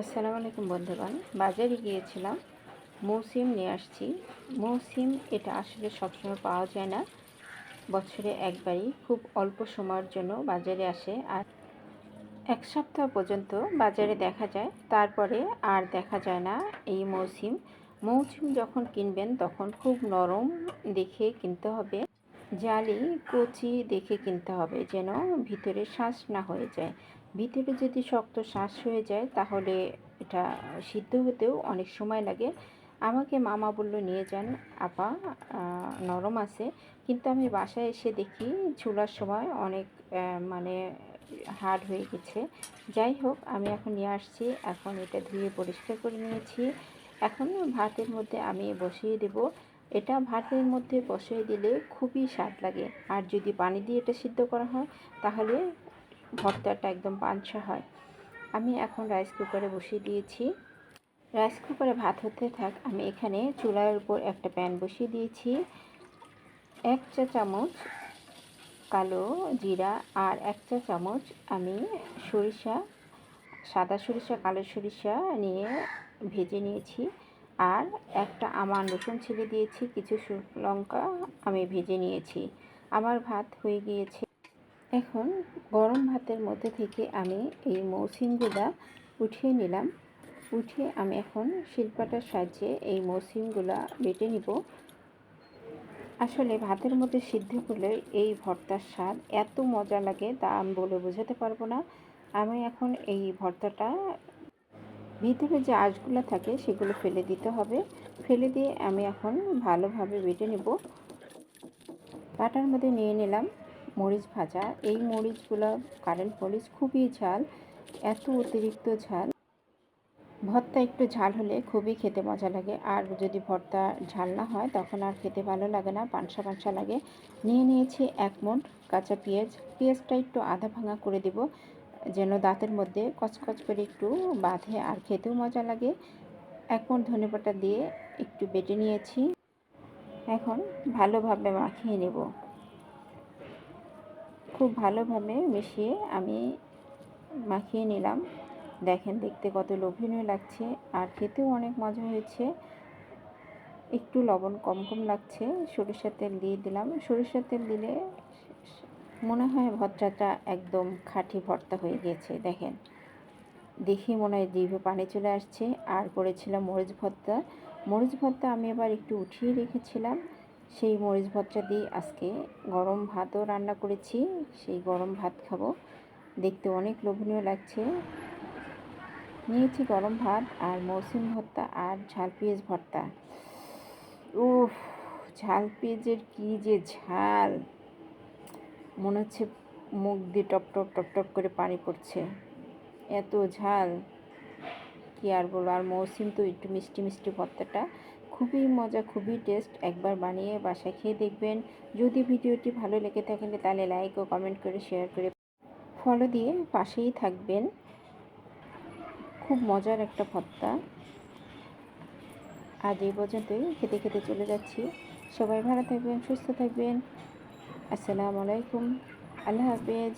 আসসালামু আলাইকুম বন্ধুগণ। বাজারে গিয়েছিলাম, মৌসিম নিয়ে আসছি। মৌসিম এটা আসলে সবসময় পাওয়া যায় না। বছরে একবারই খুব অল্প সময়ের জন্য বাজারে আসে। আর এক সপ্তাহ পর্যন্ত বাজারে দেখা যায়, তারপরে আর দেখা যায় না এই মৌসিম। মৌসুম যখন কিনবেন তখন খুব নরম দেখে কিনতে হবে। জালি কচি দেখে কিনতে হবে যেন ভিতরে শ্বাস না হয়ে যায়। ভিতরে যদি শক্ত শ্বাস হয়ে যায় তাহলে এটা সিদ্ধ হতেও অনেক সময় লাগে। আমাকে মামা বলল, নিয়ে যান, আপা নরম আছে। কিন্তু আমি বাসায় এসে দেখি চুলার সময় অনেক মানে হার্ড হয়ে গেছে। যাই হোক, আমি এখন নিয়ে আসছি। এখন এটা ধুয়ে পরিষ্কার করে নিয়েছি। এখন ভাতের মধ্যে আমি বসিয়ে দেব। এটা ভাতের মধ্যে বসিয়ে দিলে খুবই স্বাদ লাগে। আর যদি পানি দিয়ে এটা সিদ্ধ করা হয়, তাহলে ভর্তাটা একদম পাঞ্চা হয়। আমি এখন রাইস কুকারে বসিয়ে দিয়েছি। রাইস কুকারে ভাত হতে থাক, আমি এখানে চুলার উপর একটা প্যান বসিয়ে দিয়েছি। এক চা চামচ কালো জিরা আর এক চা চামচ আমি সরিষা, সাদা সরিষা, কালো সরিষা নিয়ে ভেজে নিয়েছি। আর একটা আমার রসুন ছেড়ে দিয়েছি, কিছু লঙ্কা আমি ভেজে নিয়েছি। আমার ভাত হয়ে গিয়েছে। এখন গরম ভাতের মধ্যে থেকে আমি এই মৌসিমগুলা উঠিয়ে নিলাম। উঠিয়ে আমি এখন শিল্পাটার সাহায্যে এই মৌসিমগুলা বেটে নিব। আসলে ভাতের মধ্যে সিদ্ধ করলে এই ভর্তার স্বাদ এত মজা লাগে তা আমি বলে বোঝাতে পারব না। আমি এখন এই ভর্তাটা ভিতরে যে আঁশগুলো থাকে সেগুলো ফেলে দিতে হবে। ফেলে দিয়ে আমি এখন ভালোভাবে বেটে নেব। বাটার মধ্যে নিয়ে নিলাম মরিচ ভাজা। এই মরিচগুলো কারেন্ট মরিচ খুবই ঝাল, এত অতিরিক্ত ঝাল। ভর্তা একটু ঝাল হলে খুবই খেতে মজা লাগে। আর যদি ভর্তা ঝাল না হয় তখন আর খেতে ভালো লাগে না, পানসা পানসা লাগে। নিয়ে নিয়েছি এক মোট কাঁচা পেঁয়াজ। পেঁয়াজটা একটু আধা ভাঙা করে দেব। যেন দাঁতের মধ্যে কচকচ করে একটু বাঁধে আর খেতেও মজা লাগে। এখন ধনেপাতা দিয়ে একটু বেটে নিয়েছি। এখন ভালোভাবে মাখিয়ে নেব। খুব ভালোভাবে মিশিয়ে আমি মাখিয়ে নিলাম। দেখেন দেখতে কত লোভনীয় লাগছে আর খেতেও অনেক মজা হয়েছে। একটু লবণ কম কম লাগছে। সরিষার তেল দিয়ে দিলাম। সরিষার তেল দিলে মনে হয় ভর্তাটা একদম খাঁটি ভর্তা হয়ে গিয়েছে দেখেন। দেখি মনে হয় জিভে পানি চলে আসছে, আর করেছিলাম মরিচ ভর্তা। মরিচ ভর্তা আমি এবার একটু উঠিয়ে রেখেছিলাম। সেই মরিচ ভর্তা দিয়ে আজকে গরম ভাতও রান্না করেছি, সেই গরম ভাত খাব। দেখতে অনেক লোভনীয় লাগছে। নিয়েছি গরম ভাত আর মৌসুম ভর্তা আর ঝাল পেঁয়াজ ভর্তা। ও ঝাল পেঁয়াজের কী যে ঝাল! মনে হচ্ছে মুখ দিয়ে টপ টপ টপ টপ করে পানি পড়ছে। এত ঝাল। কি আর বলব? আর মৌসুম তো একটু মিষ্টি মিষ্টি ভর্তাটা। খুবই মজা, খুবই টেস্ট। একবার বানিয়ে বাসায় খেয়ে দেখবেন। যদি ভিডিওটি ভালো লেগে থাকে, তাহলে লাইক ও কমেন্ট করে শেয়ার করে ফলো দিয়ে পাশেই থাকবেন। খুব মজার একটা ভর্তা। আজ এই পর্যন্তই। খেতে খেতে চলে যাচ্ছি। সবাই ভালো থাকবেন, সুস্থ থাকবেন। আসসালামু আলাইকুম আল্লাহ হাফেজ